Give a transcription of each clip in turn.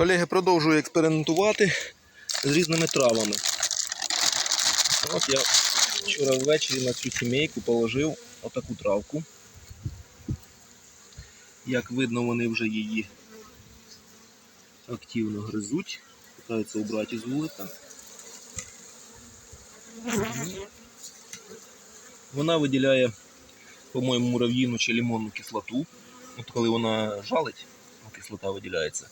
Колеги, продовжую експериментувати з різними травами. От я вчора ввечері на цю сімейку положив отаку травку. Як видно, вони вже її активно гризуть, питаються убрати з вулика. Вона виділяє, по-моєму, мурав'їну чи лимонну кислоту. От коли вона жалить, кислота виділяється.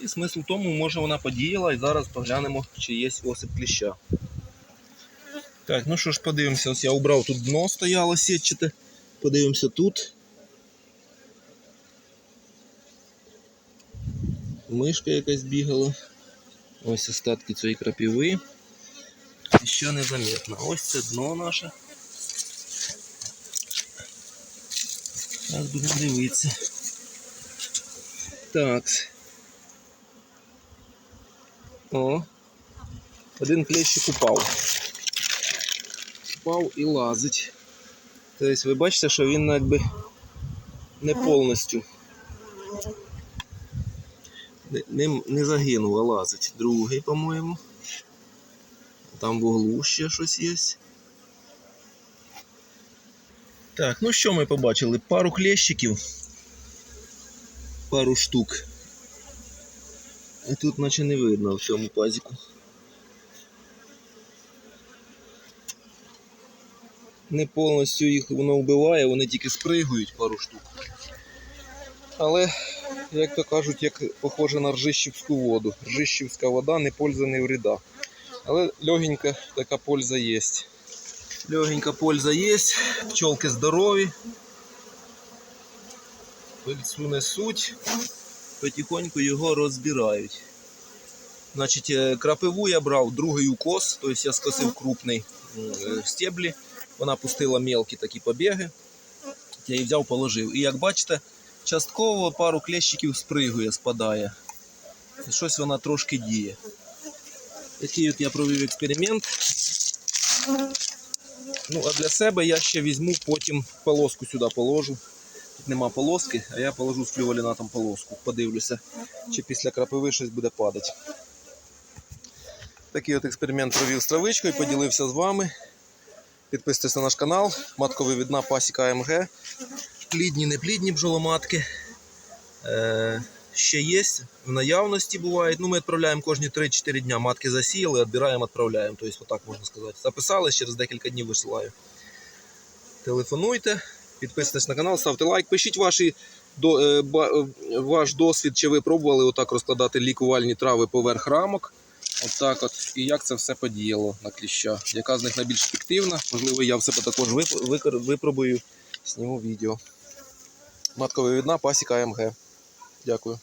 І смисл в тому, може вона подіяла, і зараз поглянемо, чи є осип кліща. Так, ну що ж, подивимося, ось я убрав тут дно стояло сітчате. Подивимося тут. Мишка якась бігала. Ось остатки цієї крапіви. І що незаметно. Ось це дно наше. Зараз будемо дивитися. Так. О. Один клещик упав. Упав і лазить. Тобто ви бачите, що він якби не повністю не, не, загинув, а лазить. Другий, по-моєму. Там в углу ще щось є. Так, ну що ми побачили? Пару клещиків, пару штук. А тут наче не видно в цьому пазіку. Не повністю їх воно вбиває, вони тільки спригують пару штук. Але, як то кажуть, як похоже на ржищівську воду. Ржищівська вода не польза, не вреда. Але легенька така польза є. Легенька польза є, пчелки здорові. Пильцю несуть, потихоньку його розбирають. Значить, е, крапиву я брав другий укос, тобто я скосив крупний е, стеблі, вона пустила мелкі такі побіги. Я її взяв, положив. І як бачите, частково пару клещиків спригує, спадає. І щось вона трошки діє. Такий от я провів експеримент. Ну, а для себе я ще візьму, потім полоску сюди положу. Тут нема полоски, а я положу з флювалінатом полоску. Подивлюся, чи після крапиви щось буде падати. Такий от експеримент провів з травичкою, поділився з вами. Підписуйтесь на наш канал, матковивідна пасіка АМГ. Плідні, неплідні бджоломатки. Е, ще є, в наявності бувають. Ну, ми відправляємо кожні 3-4 дня. Матки засіяли, відбираємо, відправляємо. Тобто, отак можна сказати. Записали, через декілька днів висилаю. Телефонуйте, підписуйтесь на канал, ставте лайк, пишіть ваші, до, е, е, ваш досвід, чи ви пробували отак розкладати лікувальні трави поверх рамок. Отак от. І як це все подіяло на кліща. Яка з них найбільш ефективна? Можливо, я в себе також випробую, Сніму відео. Матковивідна пасіка АМГ. Дякую.